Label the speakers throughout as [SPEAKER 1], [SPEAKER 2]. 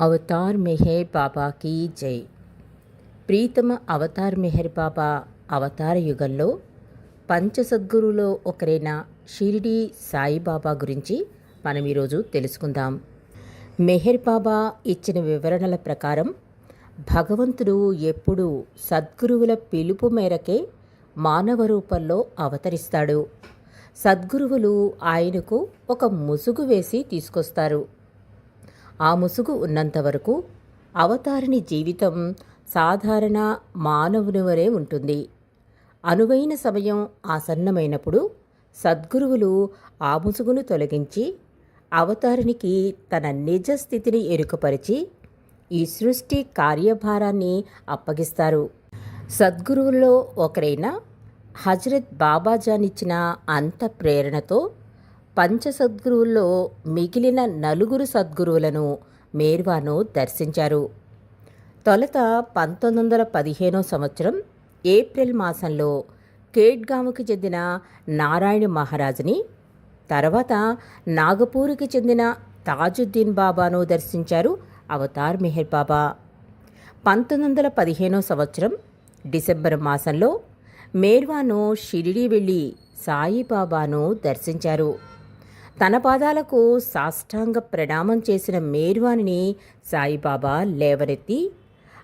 [SPEAKER 1] Avatar Meher బాబాకి జై. ప్రీతమ అవతార్ మెహర్ బాబా అవతార యుగంలో పంచసద్గురులో ఒకరైన షిరిడి సాయిబాబా గురించి మనం ఈరోజు తెలుసుకుందాం. మెహర్ బాబా ఇచ్చిన వివరణల ప్రకారం భగవంతుడు ఎప్పుడూ సద్గురువుల పిలుపు మేరకే మానవ రూపంలో అవతరిస్తాడు. సద్గురువులు ఆయనకు ఒక ముసుగు వేసి తీసుకొస్తారు. ఆ ముసుగు ఉన్నంత వరకు అవతారిని జీవితం సాధారణ మానవుని వరే ఉంటుంది. అనువైన సమయం ఆసన్నమైనప్పుడు సద్గురువులు ఆ ముసుగును తొలగించి అవతారునికి తన నిజ స్థితిని ఎరుకపరిచి ఈ సృష్టి కార్యభారాన్ని అప్పగిస్తారు. సద్గురువుల్లో ఒకరైన హజరత్ బాబాజానిచ్చిన అంత ప్రేరణతో పంచసద్గురువుల్లో మిగిలిన నలుగురు సద్గురువులను మేర్వాను దర్శించారు. తొలుత పంతొమ్మిది వందల పదిహేనో సంవత్సరం ఏప్రిల్ మాసంలో కేడ్గాముకి చెందిన నారాయణ మహారాజుని తర్వాత నాగపూర్కి చెందిన తాజుద్దీన్ బాబాను దర్శించారు అవతార్ మెహర్ బాబా. పంతొమ్మిది వందల పదిహేనో సంవత్సరం డిసెంబర్ మాసంలో మేర్వాను షిరిడి వెళ్ళి సాయిబాబాను దర్శించారు. తన పాదాలకు సాష్టాంగ ప్రణామం చేసిన మేర్వాణిని సాయిబాబా లేవనెత్తి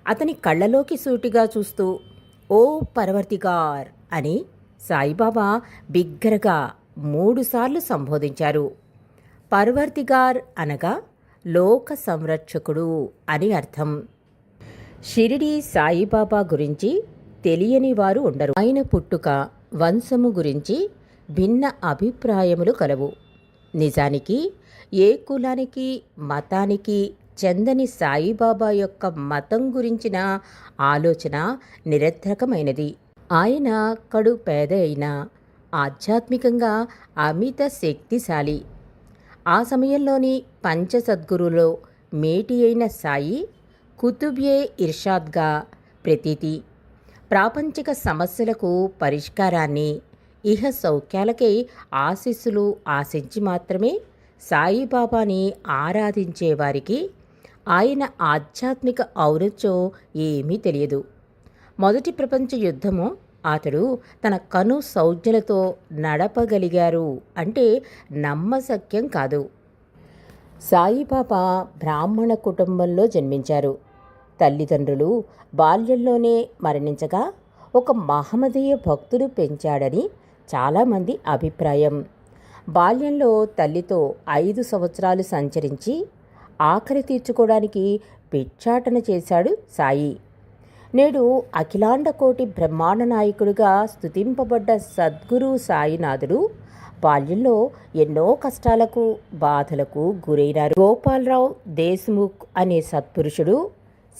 [SPEAKER 1] అతని కళ్ళలోకి సూటిగా చూస్తూ ఓ పరవర్తిగార్ అని సాయిబాబా బిగ్గరగా మూడుసార్లు సంబోధించారు. పర్వర్తిగార్ అనగా లోక సంరక్షకుడు అని అర్థం. షిరిడి సాయిబాబా గురించి తెలియని వారు ఉండరు. ఆయన పుట్టుక వంశము గురించి భిన్న అభిప్రాయములు కలవు. నిజానికి ఏ కులానికి మతానికి చెందని సాయిబాబా యొక్క మతం గురించిన ఆలోచన నిరర్థకమైనది. ఆయన కడు పేద అయిన ఆధ్యాత్మికంగా అమిత శక్తిశాలి. ఆ సమయంలోని పంచసద్గురులో మేటి అయిన సాయి కుతుబ్యే ఇర్షాద్గా ప్రతీతి. ప్రాపంచిక సమస్యలకు పరిష్కారాన్ని ఇహ సౌఖ్యాలకై ఆశీస్సులు ఆశించి మాత్రమే సాయిబాబాని ఆరాధించే వారికి ఆయన ఆధ్యాత్మిక ఔరత్యం ఏమీ తెలియదు. మొదటి ప్రపంచ యుద్ధము అతడు తన కను సౌజ్ఞలతో నడపగలిగారు అంటే నమ్మశక్యం కాదు. సాయిబాబా బ్రాహ్మణ కుటుంబంలో జన్మించారు. తల్లిదండ్రులు బాల్యంలోనే మరణించగా ఒక మహమ్మదీయ భక్తుడు పెంచాడని చాలామంది అభిప్రాయం. బాల్యంలో తల్లితో ఐదు సంవత్సరాలు సంచరించి ఆఖరి తీర్చుకోవడానికి పిచ్చాటన చేశాడు సాయి. నేడు అఖిలాండ కోటి బ్రహ్మాండ నాయకుడిగా స్తుతింపబడ్డ సద్గురు సాయినాథుడు బాల్యంలో ఎన్నో కష్టాలకు బాధలకు గురైనారు. గోపాలరావు దేశ్ముఖ్ అనే సత్పురుషుడు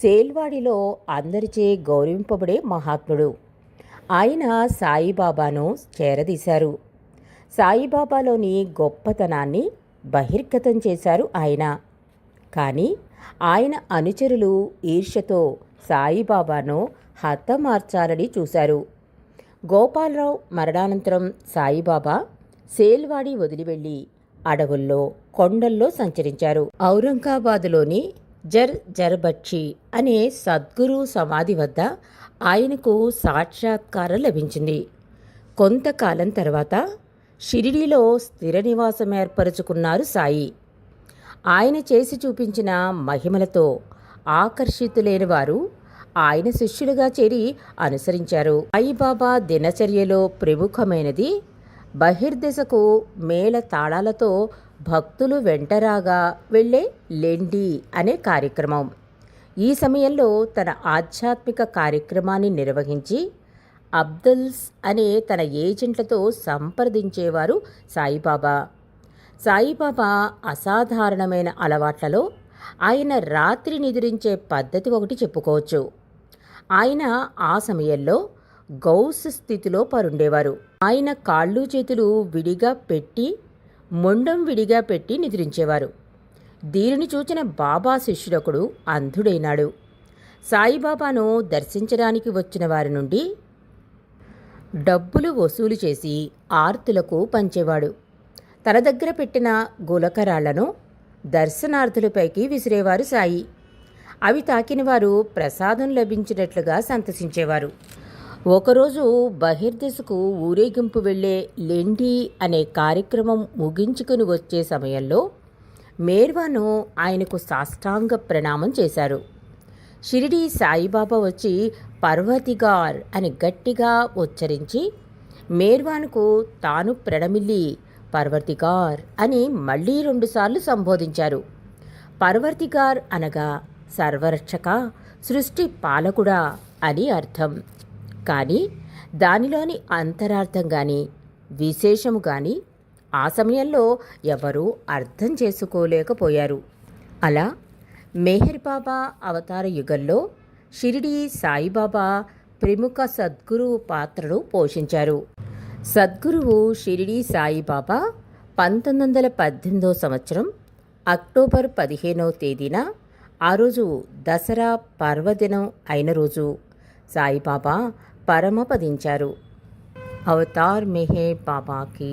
[SPEAKER 1] సేల్వాడిలో అందరిచే గౌరవింపబడే మహాత్ముడు. ఆయన సాయిబాబాను చేరదీశారు. సాయిబాబాలోని గొప్పతనాన్ని బహిర్గతం చేశారు ఆయన. కానీ ఆయన అనుచరులు ఈర్ష్యతో సాయిబాబాను హతమార్చాలని చూశారు. గోపాలరావు మరణానంతరం సాయిబాబా సేల్వాడి వదిలి వెళ్ళి అడవుల్లో కొండల్లో సంచరించారు. ఔరంగాబాదులోని జర్ జరబక్షి అనే సద్గురు సమాధి వద్ద ఆయనకు సాక్షాత్కారం లభించింది. కొంతకాలం తర్వాత షిరిడీలో స్థిర నివాసం ఏర్పరచుకున్నారు సాయి. ఆయన చేసి చూపించిన మహిమలతో ఆకర్షితులైన వారు ఆయన శిష్యులుగా చేరి అనుసరించారు. సాయిబాబా దినచర్యలో ప్రముఖమైనది బహిర్దశకు మేళ తాళాలతో భక్తులు వెంటరాగా వెళ్ళే లెండి అనే కార్యక్రమం. ఈ సమయంలో తన ఆధ్యాత్మిక కార్యక్రమాన్ని నిర్వహించి అబ్దుల్స్ అనే తన ఏజెంట్లతో సంప్రదించేవారు సాయిబాబా. సాయిబాబా అసాధారణమైన అలవాట్లలో ఆయన రాత్రి నిద్రించే పద్ధతి ఒకటి చెప్పుకోవచ్చు. ఆయన ఆ సమయంలో గౌస్ స్థితిలో పరుండేవారు. ఆయన కాళ్ళు చేతులు విడిగా పెట్టి మొండం విడిగా పెట్టి నిద్రించేవారు. దీనిని చూచిన బాబా శిష్యుడొకడు అంధుడైనాడు. సాయిబాబాను దర్శించడానికి వచ్చిన వారి నుండి డబ్బులు వసూలు చేసి ఆర్తులకు పంచేవాడు. తన దగ్గర పెట్టిన గులకరాళ్ళను దర్శనార్థులపైకి విసిరేవారు సాయి. అవి తాకిన వారు ప్రసాదం లభించినట్లుగా సంతసించేవారు. ఒకరోజు బహిర్దశకు ఊరేగింపు వెళ్ళే లెండి అనే కార్యక్రమం ముగించుకుని వచ్చే సమయంలో మేర్వాను ఆయనకు సాష్టాంగ ప్రణామం చేశారు. షిరిడి సాయిబాబా వచ్చి పర్వతిగార్ అని గట్టిగా ఉచ్చరించి మేర్వాన్కు తాను ప్రణమిల్లి పర్వతిగార్ అని మళ్ళీ రెండుసార్లు సంబోధించారు. పర్వతిగార్ అనగా సర్వరక్షక సృష్టి పాలకుడా అని అర్థం. కానీ దానిలోని అంతరార్థం కానీ విశేషము కానీ ఆ సమయంలో ఎవరూ అర్థం చేసుకోలేకపోయారు. అలా మెహర్ బాబా అవతార యుగంలో షిరిడి సాయిబాబా ప్రముఖ సద్గురువు పాత్రను పోషించారు. సద్గురువు షిరిడి సాయిబాబా పంతొమ్మిది వందల పద్దెనిమిదో సంవత్సరం అక్టోబర్ పదిహేనవ తేదీన ఆ రోజు దసరా పర్వదినం అయిన రోజు సాయిబాబా పరమపదించారు. అవతార్ మెహే బాబాకి